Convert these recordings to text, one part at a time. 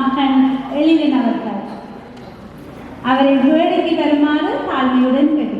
மகன் எழுதினவர்கள் அவரை வேலைக்கு வருமாறு தாழ்மையுடன் கேட்டு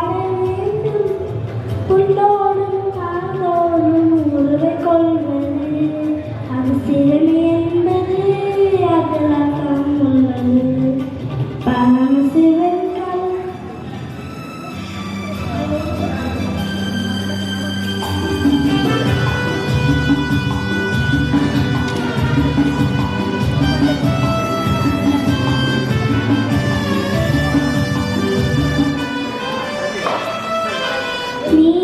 please.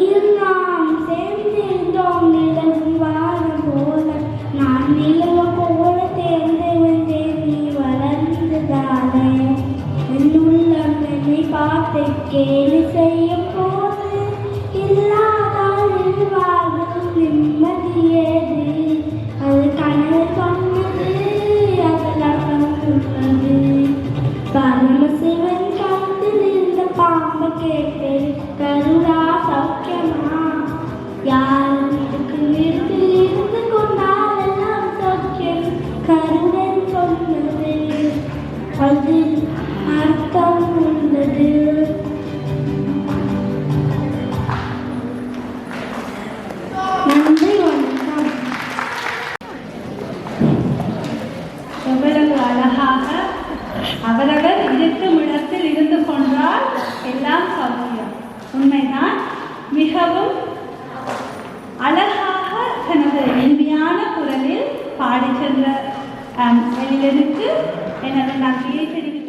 ஒரு அழகாக அவரவர் இருக்கும் இடத்தில் இருந்து கொண்டால் எல்லாம் சௌக்கியம். உண்மைதான் மிகவும் அழகாக தனது இனிமையான குரலில் பாடி சென்ற எழிலனுக்கு எனது நன்றியை தெரிவித்து